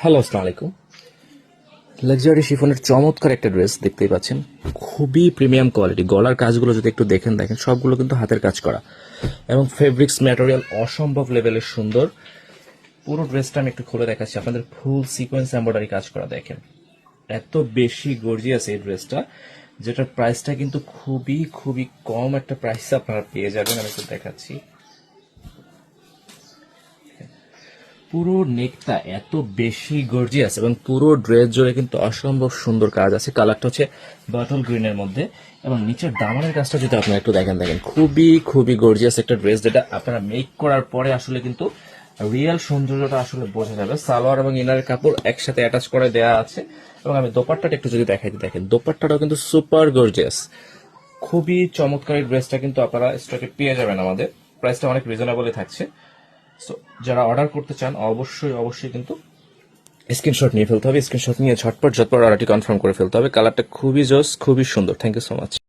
Hello আসসালামু আলাইকুম luxury শিফনের চমৎকার একটা ড্রেস দেখতেই পাচ্ছেন। খুবই প্রিমিয়াম কোয়ালিটি গলার কাজগুলো যদি একটু দেখেন দেখেন, সবগুলো কিন্তু হাতের কাজ করা। এবং ফেব্রিক্স ম্যাটেরিয়াল অসম্ভব লেভেলের সুন্দর। পুরো ড্রেসটা আমি একটু খুলে দেখাচ্ছি। আপনাদের ফুল সিকোয়েন্স এম্ব্রয়ডারি কাজ করা দেখেন। এত বেশি গর্জিয়াস এই ড্রেসটা যেটার প্রাইসটা কিন্তু খুবই খুবই কম একটা প্রাইস আপনারা পেয়ে যাবেন। আমি একটু দেখাচ্ছি। পুরো নেকটা এত বেশি গর্জিয়াস এবং পুরো ড্রেস জুড়ে কিন্তু অসম্ভব সুন্দর কাজ আছে। কালারটা হচ্ছে বাটল গ্রিনের মধ্যে এবং নিচের দামানের কাজটা যদি আপনারা একটু দেখেন দেখেন। খুবই খুবই গর্জিয়াস একটা ড্রেস যেটা আপনারা মেক করার পরে আসলে কিন্তু রিয়েল সৌন্দর্যটা আসলে বোঝা যাবে। সালোয়ার এবং ইনারের কাপড় একসাথে অ্যাটাচ করে দেওয়া আছে এবং আমি দোপাট্টাটা একটু যদি দেখাই দিই, দেখেন দোপাট্টাটাও কিন্তু সুপার গর্জিয়াস খুবই চমৎকার ড্রেসটা কিন্তু আপনারা স্টকে পেয়ে যাবেন আমাদের। প্রাইসটা অনেক রিজনেবলই থাকছে। সো যারা অর্ডার করতে চান, অবশ্যই অবশ্যই কিন্তু স্ক্রিনশট নিয়ে ফেলতে হবে। স্ক্রিনশট নিয়ে ঝটপট ঝটপট অর্ডারটি কনফার্ম করে ফেলতে হবে। কালারটা খুবই জোস, খুবই সুন্দর। Thank you so much